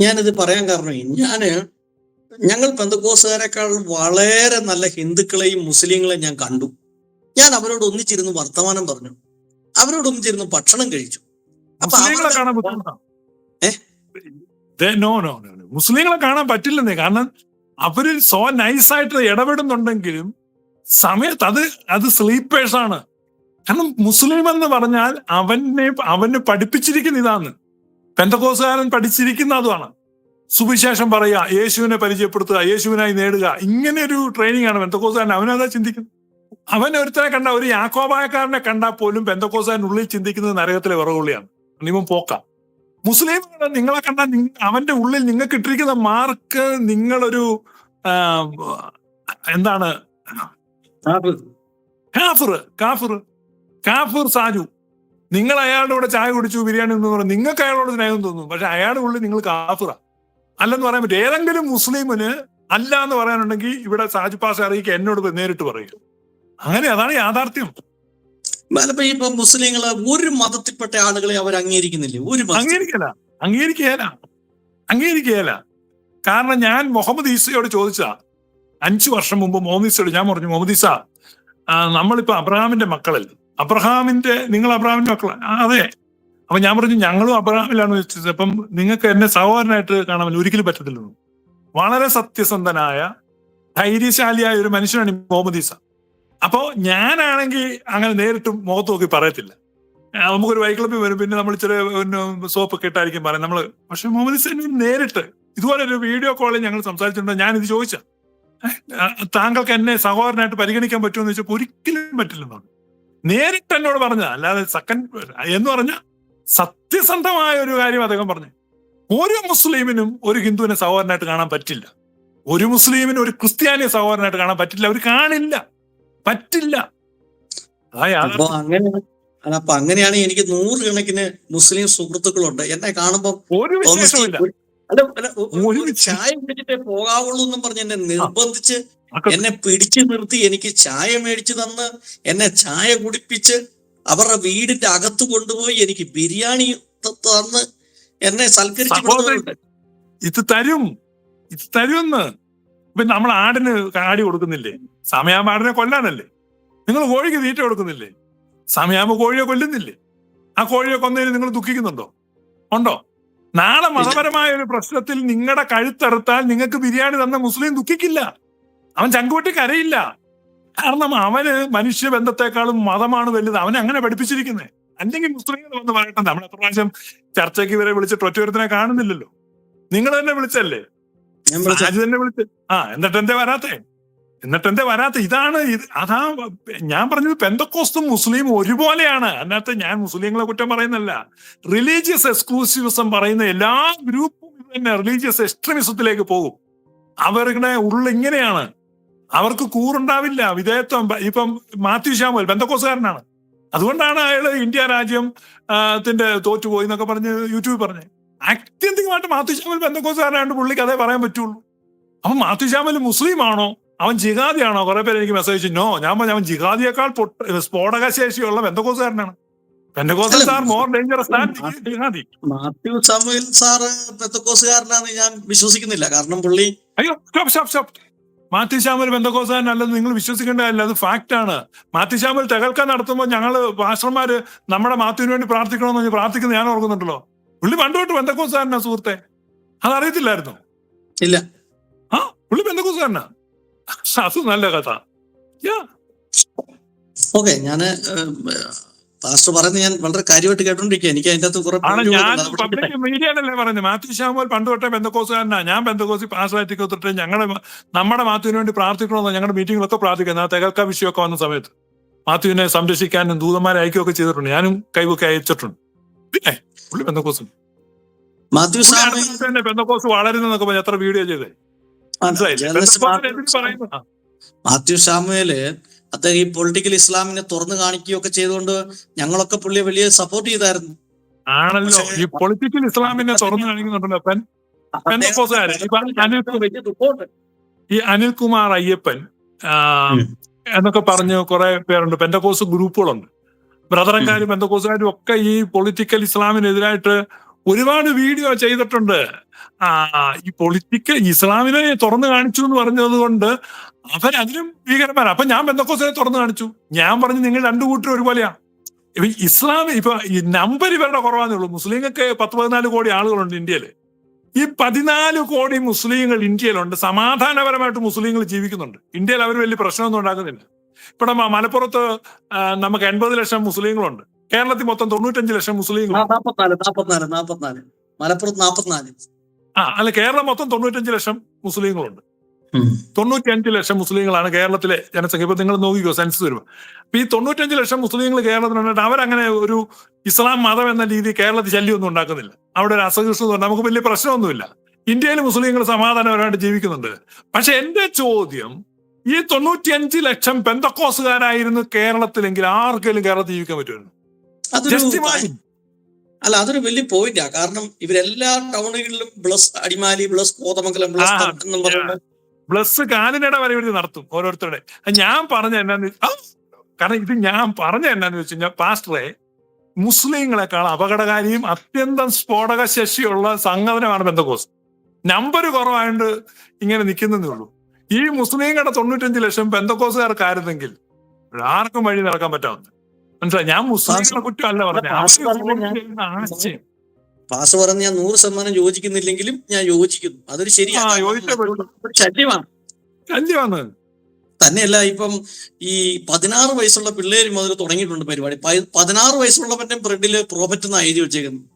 ഞാനിത് പറയാൻ കാരണം ഞാൻ ഞങ്ങൾ പെന്തക്കോസുകാരെക്കാൾ വളരെ നല്ല ഹിന്ദുക്കളെയും മുസ്ലിങ്ങളെയും ഞാൻ കണ്ടു. ഞാൻ അവരോട് ഒന്നിച്ചിരുന്ന് വർത്തമാനം പറഞ്ഞു. അവരോട് ഒന്നിച്ചിരുന്ന് ഭക്ഷണം കഴിച്ചു. അപ്പൊ? നോ നോ നോ മുസ്ലിങ്ങളെ കാണാൻ പറ്റില്ലെന്നേ. കാരണം അവർ സോ നൈസായിട്ട് ഇടപെടുന്നുണ്ടെങ്കിലും സമയത്ത് അത് അത് സ്ലീപ്പേഴ്സ് ആണ് കാരണം മുസ്ലിം എന്ന് പറഞ്ഞാൽ അവനെ അവന് പഠിപ്പിച്ചിരിക്കുന്ന ഇതാണ്. പെന്തക്കോസുകാരൻ പഠിച്ചിരിക്കുന്ന അതുമാണ് സുവിശേഷം പറയുക യേശുവിനെ പരിചയപ്പെടുത്തുക യേശുവിനായി നേടുക. ഇങ്ങനെ ഒരു ട്രെയിനിങ് ആണ് പെന്തക്കോസുകാരൻ. അവനതാ ചിന്തിക്കുന്നത്. അവൻ ഒരുത്തനെ കണ്ട ഒരു യാക്കോബായക്കാരനെ കണ്ടാൽ പോലും പെന്തക്കോസുകാരൻ ഉള്ളിൽ ചിന്തിക്കുന്നത് നരകത്തിലെ വിറകുള്ളിയാണ്. നിയമം പോക്കാം. മുസ്ലിം നിങ്ങളെ കണ്ടാൽ അവന്റെ ഉള്ളിൽ നിങ്ങൾക്ക് ഇട്ടിരിക്കുന്ന മാർക്ക് നിങ്ങളൊരു എന്താണ്? കാഫിർ കാഫിർ. കാഫിർ സാജു. നിങ്ങൾ അയാളുടെ കൂടെ ചായ കുടിച്ചു ബിരിയാണി എന്ന് പറഞ്ഞു. നിങ്ങൾക്ക് അയാളോട് സ്നേഹം തോന്നും പക്ഷെ അയാളുടെ ഉള്ളിൽ നിങ്ങൾ കാഫിറ. അല്ലെന്ന് പറയാൻ പറ്റും ഏതെങ്കിലും മുസ്ലിമിന് അല്ല എന്ന് പറയാനുണ്ടെങ്കിൽ ഇവിടെ സാജു പാസ് അറിയിക്കുക എന്നോട് നേരിട്ട് പറയുക അങ്ങനെ അതാണ് യാഥാർത്ഥ്യം. അല്ലപ്പോ ഇപ്പൊ മുസ്ലിങ്ങൾ ഒരു മതത്തിൽപ്പെട്ട ആളുകളെ അവർ അംഗീകരിക്കുന്നില്ലേ? ഒരു അംഗീകരിക്കല. അംഗീകരിക്കുകയല്ല. അംഗീകരിക്കുകയല്ല. കാരണം ഞാൻ മുഹമ്മദ് ഈസയോട് ചോദിച്ചതാ. അഞ്ചു വർഷം മുമ്പ് മുഹമ്മദ് ഈസയോട് ഞാൻ പറഞ്ഞു മുഹമ്മദ് ഈസ നമ്മളിപ്പോ അബ്രഹാമിന്റെ മക്കളല്ലേ? അബ്രഹാമിന്റെ നിങ്ങൾ അബ്രഹാമിന്റെ മക്കള. അതെ. അപ്പൊ ഞാൻ പറഞ്ഞു ഞങ്ങളും അബ്രഹാമിലാണ് വെച്ചത്. അപ്പം നിങ്ങൾക്ക് എന്നെ സഹോദരനായിട്ട് കാണാൻ ഒരിക്കലും പറ്റത്തില്ലെന്ന് വളരെ സത്യസന്ധനായ ധൈര്യശാലിയായ ഒരു മനുഷ്യനാണ് മുഹമ്മദ് ഈസ. അപ്പോ ഞാനാണെങ്കിൽ അങ്ങനെ നേരിട്ട് മുഖത്ത് നോക്കി പറയത്തില്ല. നമുക്കൊരു വൈക്ലബ്ബിൽ വരും. പിന്നെ നമ്മൾ ചെറിയ സോപ്പ് ഒക്കെ ഇട്ടായിരിക്കും പറയാം നമ്മൾ പക്ഷെ മുഹമ്മദ് ഈസ നേരിട്ട് ഇതുപോലെ ഒരു വീഡിയോ കോളിൽ ഞങ്ങൾ സംസാരിച്ചിട്ടുണ്ട്? ഞാൻ ഇത് ചോദിച്ച താങ്കൾക്ക് എന്നെ സഹോദരനായിട്ട് പരിഗണിക്കാൻ പറ്റുമെന്ന് ചോദിച്ചപ്പോൾ ഒരിക്കലും പറ്റില്ലെന്നാണ് നേരിട്ട് എന്നോട് പറഞ്ഞ അല്ലാതെ സെക്കൻഡ് എന്ന് പറഞ്ഞ സത്യസന്ധമായ ഒരു കാര്യം അദ്ദേഹം പറഞ്ഞു. ഒരു മുസ്ലിമിനും ഒരു ഹിന്ദുവിനെ സഹോദരനായിട്ട് കാണാൻ പറ്റില്ല. ഒരു മുസ്ലിമിനും ഒരു ക്രിസ്ത്യാനിയെ സഹോദരനായിട്ട് കാണാൻ പറ്റില്ല. അവർ കാണില്ല. പറ്റില്ല. അപ്പൊ അങ്ങനെയാണ് എനിക്ക് നൂറുകണക്കിന് മുസ്ലിം സുഹൃത്തുക്കളുണ്ട്. എന്നെ കാണുമ്പോ ഒരു ചായ കുടിച്ചിട്ടേ പോകാവുള്ളൂ എന്നും പറഞ്ഞ് എന്നെ നിർബന്ധിച്ച് എന്നെ പിടിച്ചു നിർത്തി എനിക്ക് ചായ മേടിച്ചു തന്ന് എന്നെ ചായ കുടിപ്പിച്ച് അവരുടെ വീടിന്റെ അകത്ത് കൊണ്ടുപോയി എനിക്ക് ബിരിയാണി തന്ന് എന്നെ സൽക്കരിച്ചു ഇത് തരും. ഇത് തരുമെന്ന്. ഇപ്പൊ നമ്മൾ ആടിന് കാടി കൊടുക്കുന്നില്ലേ? സമയാമ ആടിനെ കൊല്ലാനല്ലേ? നിങ്ങൾ കോഴിക്ക് തീറ്റ കൊടുക്കുന്നില്ലേ? സമയാമ കോഴിയെ കൊല്ലുന്നില്ലേ? ആ കോഴിയെ കൊന്നതിന് നിങ്ങൾ ദുഃഖിക്കുന്നുണ്ടോ? ഉണ്ടോ? നാളെ മതപരമായ ഒരു പ്രശ്നത്തിൽ നിങ്ങളുടെ കഴുത്തെടുത്താൽ നിങ്ങൾക്ക് ബിരിയാണി തന്ന മുസ്ലിം ദുഃഖിക്കില്ല. അവൻ ചങ്കുവട്ടി കരയില്ല. കാരണം അവന് മനുഷ്യബന്ധത്തെക്കാളും മതമാണ് വലുത്. അവനെ അങ്ങനെ പഠിപ്പിച്ചിരിക്കുന്നത് അല്ലെങ്കിൽ മുസ്ലിങ്ങൾ വന്ന് പറയട്ടെ. നമ്മൾ എത്ര പ്രാവശ്യം ചർച്ചയ്ക്ക് ഇവരെ വിളിച്ചിട്ട് ഒറ്റയൊരുത്തിനെ കാണുന്നില്ലല്ലോ. നിങ്ങൾ തന്നെ വിളിച്ചല്ലേ? തന്നെ വിളിച്ച്? ആ എന്നിട്ട് എന്തേ വരാത്തെ? എന്നിട്ട് എന്തേ വരാത്ത? ഇതാണ് ഇത്. അതാ ഞാൻ പറഞ്ഞത് പെന്തക്കോസ്തും മുസ്ലിമും ഒരുപോലെയാണ്. അതിനകത്ത് ഞാൻ മുസ്ലിങ്ങളെ കുറ്റം പറയുന്നല്ല റിലീജിയസ് എക്സ്ക്ലൂസിവിസം പറയുന്ന എല്ലാ ഗ്രൂപ്പും തന്നെ റിലീജിയസ് എക്സ്ട്രീമിസത്തിലേക്ക് പോകും. അവരുടെ ഉള്ളിൽ ഇങ്ങനെയാണ്. അവർക്ക് കൂറുണ്ടാവില്ല. വിധേയത്വം ഇപ്പം മാത്യു ശാമുൽ ബന്ധക്കോസുകാരനാണ്. അതുകൊണ്ടാണ് അയാൾ ഇന്ത്യ രാജ്യം ത്തിന്റെ തോറ്റുപോയി എന്നൊക്കെ പറഞ്ഞ് യൂട്യൂബിൽ പറഞ്ഞു. ആത്യന്തികമായിട്ട് മാത്യു ശ്യാമൽ ബന്ധക്കോസുകാരനായിട്ട് പുള്ളിക്ക് അതേ പറയാൻ പറ്റുള്ളൂ. അപ്പൊ മാത്യു ശ്യാമൽ മുസ്ലിം ആണോ അവൻ ജിഹാദിയാണോ? കുറെ പേര് എനിക്ക് മെസ്സേജ് നോ ഞാൻ പറഞ്ഞു അവൻ ജിഹാദിയേക്കാൾ പൊട്ട സ്ഫോടക ശേഷിയുള്ള ബന്ധക്കോസുകാരനാണ് ആർ മോർ ഡേഞ്ചറസ് ജിഹാദി. മാത്യു സാമുവൽ സാർ പെത്തക്കോസുകാരനാന്ന് ഞാൻ വിശ്വസിക്കുന്നില്ല. കാരണം പുള്ളി അയ്യോ stop stop stop Mathew Samuel അല്ലെന്ന് നിങ്ങൾ വിശ്വസിക്കേണ്ട കാര്യമില്ല. അത് ഫാക്റ്റ് ആണ്. മാത്യു ശാമൽ തെകൽക്ക നടത്തുമ്പോൾ ഞങ്ങൾ പാസ്റ്റർമാര് നമ്മുടെ മാത്യുവിന് വേണ്ടി പ്രാർത്ഥിക്കണമെന്ന് പറഞ്ഞ് പ്രാർത്ഥിക്കുന്നത് ഞാൻ ഓർക്കുന്നുണ്ടല്ലോ. പുള്ളി പണ്ട് ബന്ധക്കോസാരനാ സുഹൃത്തെ. അതറിയത്തില്ലായിരുന്നു. ഇല്ല. ആ പുള്ളി ബന്ധക്കോസാരനാ. അത് നല്ല കഥ. യാ. ഓക്കെ ഞാൻ പാസ്റ്റർ പറയുന്നത് ഞാൻ വളരെ കാര്യമായിട്ട് കേട്ടോണ്ടിരിക്കുക എനിക്ക് അതിന്റെ അകത്ത് കുറെ മീഡിയയിലല്ലേ പറയുന്നത് മാത്യു ശാമുൽ പണ്ട് തൊട്ടേ ബന്ധക്കോസുകാരനാ ഞാൻ ബന്ധക്കോസി പാസ്സായിട്ട് തൊട്ടിട്ട് ഞങ്ങളുടെ നമ്മുടെ മാത്യുവിന് വേണ്ടി പ്രാർത്ഥിക്കണമെന്ന് ഞങ്ങളുടെ മീറ്റിങ്ങിലൊക്കെ പ്രാർത്ഥിക്കുന്നത് ആ തെകൽക്ക വിഷയമൊക്കെ വന്ന സമയത്ത്. മാത്യുവിനെ സംരക്ഷിക്കാനും ദൂതന്മാരെ അയക്കുകയൊക്കെ ചെയ്തിട്ടുണ്ട്. ഞാനും കൈവൊക്കെ അയച്ചിട്ടുണ്ട്. പിന്നെ പുള്ളി ബന്ധക്കോസ്. മാത്യു തന്നെ ബന്ധക്കോസ് വളരുന്നൊക്കെ പറഞ്ഞ് എത്ര വീഡിയോ ചെയ്തേ? മനസ്സിലായില്ലേ? മാത്യു സാമുവേൽ അദ്ദേഹം ഈ പൊളിറ്റിക്കൽ ഇസ്ലാമിനെ തുറന്നു കാണിക്കുകയൊക്കെ ചെയ്തുകൊണ്ട് ഞങ്ങളൊക്കെ പുള്ളിയെ വലിയ സപ്പോർട്ട് ചെയ്തായിരുന്നു. ആണല്ലോ. ഈ പൊളിറ്റിക്കൽ ഇസ്ലാമിനെ തുറന്നു കാണിക്കുന്നുണ്ടല്ലോ. പെൻ ബന്ധക്കോസുകാര് ഇപ്പൊ അനിൽ വലിയ റിപ്പോർട്ട് ഈ അനിൽകുമാർ അയ്യപ്പൻ എന്നൊക്കെ പറഞ്ഞ് കുറെ പേരുണ്ട്. പെന്തക്കോസ് ഗ്രൂപ്പുകളുണ്ട്. ബ്രദറന്മാരും പെന്തക്കോസുകാരും ഒക്കെ ഈ പൊളിറ്റിക്കൽ ഇസ്ലാമിനെതിരായിട്ട് ഒരുപാട് വീഡിയോ ചെയ്തിട്ടുണ്ട്. ആ ഈ പൊളിറ്റിക്കൽ ഇസ്ലാമിനെ തുറന്നു കാണിച്ചു എന്ന് പറഞ്ഞത് കൊണ്ട് അവരതിലും ഭീകരമാണ് അപ്പൊ ഞാൻ ബന്ധക്കോസിനെ തുറന്നു കാണിച്ചു. ഞാൻ പറഞ്ഞു നിങ്ങൾ രണ്ടു കൂട്ടരും ഒരുപോലെയാ. ഇപ്പൊ ഇസ്ലാം ഇപ്പൊ ഈ നമ്പർ ഇവരുടെ കുറവാന്നേ ഉള്ളൂ. മുസ്ലിങ്ങൾക്ക് പത്ത് പതിനാല് കോടി ആളുകളുണ്ട് ഇന്ത്യയിൽ ഈ പതിനാല് കോടി മുസ്ലിങ്ങൾ ഇന്ത്യയിലുണ്ട്. സമാധാനപരമായിട്ട് മുസ്ലിങ്ങൾ ജീവിക്കുന്നുണ്ട്. ഇന്ത്യയിൽ അവർ വലിയ പ്രശ്നമൊന്നും ഉണ്ടാക്കുന്നില്ല. ഇവിടെ മ- മലപ്പുറത്ത് നമുക്ക് എൺപത് ലക്ഷം മുസ്ലിങ്ങളുണ്ട്. കേരളത്തിൽ മൊത്തം തൊണ്ണൂറ്റഞ്ച് ലക്ഷം മുസ്ലിങ്ങൾ മലപ്പുറത്ത് നാപ്പത്തിനാല്. ആ അല്ല കേരളം മൊത്തം തൊണ്ണൂറ്റഞ്ച് ലക്ഷം മുസ്ലിങ്ങളുണ്ട്. തൊണ്ണൂറ്റിയഞ്ച് ലക്ഷം മുസ്ലിങ്ങളാണ് കേരളത്തിലെ ജനസംഖ്യ. ഇപ്പൊ നിങ്ങൾ നോക്കിക്കോ സെൻസ് വരുമ്പോൾ അപ്പൊ ഈ തൊണ്ണൂറ്റഞ്ച് ലക്ഷം മുസ്ലിങ്ങൾ കേരളത്തിലുണ്ടായിട്ട് അവരങ്ങനെ ഒരു ഇസ്ലാം മതം എന്ന രീതി കേരളത്തിൽ ശല്യമൊന്നും ഉണ്ടാക്കുന്നില്ല. അവിടെ ഒരു അസഹിഷ്ണുത നമുക്ക് വലിയ പ്രശ്നമൊന്നുമില്ല. ഇന്ത്യയിൽ മുസ്ലിങ്ങൾ സമാധാനപരമായിട്ട് ജീവിക്കുന്നുണ്ട്. പക്ഷെ എന്റെ ചോദ്യം ഈ തൊണ്ണൂറ്റിയഞ്ച് ലക്ഷം പെന്തക്കോസുകാരായിരുന്നു കേരളത്തിലെങ്കിൽ ആർക്കെങ്കിലും കേരളത്തിൽ ജീവിക്കാൻ പറ്റുമായിരുന്നു. അല്ല അതൊരു വലിയ പോയിന്റാ കാരണം ഇവരെല്ലാ ടൗണുകളിലും plus Adimali plus Kothamangalam plus plus plus കാലിനട വരെ ഇവർ നടത്തും ഓരോരുത്തരുടെ. ഞാൻ പറഞ്ഞ എന്നാന്ന് കാരണം ഇത് ഞാൻ പറഞ്ഞ എന്നാന്ന് വെച്ച് കഴിഞ്ഞാൽ പാസ്റ്ററെ മുസ്ലിങ്ങളെക്കാൾ അപകടകാരിയും അത്യന്തം സ്ഫോടക ശേഷിയുള്ള സംഘടനമാണ് ബന്ധക്കോസ് നമ്പർ കുറവായതുകൊണ്ട് ഇങ്ങനെ നിൽക്കുന്നതേ ഉള്ളൂ. ഈ മുസ്ലിങ്ങളുടെ തൊണ്ണൂറ്റഞ്ച് ലക്ഷം ബന്ധക്കോസുകാർക്കായിരുന്നെങ്കിൽ ആർക്കും വഴി നടക്കാൻ പറ്റാവുന്നത്. മനസ്സിലായി? ഞാൻ മുസ്ലിങ്ങളെ കുറ്റമല്ല പറഞ്ഞ ആശയം. പാസ് പറഞ്ഞ് ഞാൻ നൂറ് ശതമാനം യോജിക്കുന്നില്ലെങ്കിലും ഞാൻ യോജിക്കുന്നു. അതൊരു ശരിയാണ്. ശല്യമാണ്. ശല്യമാണ്. തന്നെയല്ല ഇപ്പം ഈ പതിനാറ് വയസ്സുള്ള പിള്ളേരും മുതൽ തുടങ്ങിയിട്ടുണ്ട് പരിപാടി. പതിനാറ് വയസ്സുള്ളവന്റെ ബ്രെഡിൽ പ്രോഫറ്റ് എന്നാണ് എഴുതി വെച്ചേക്കുന്നത്?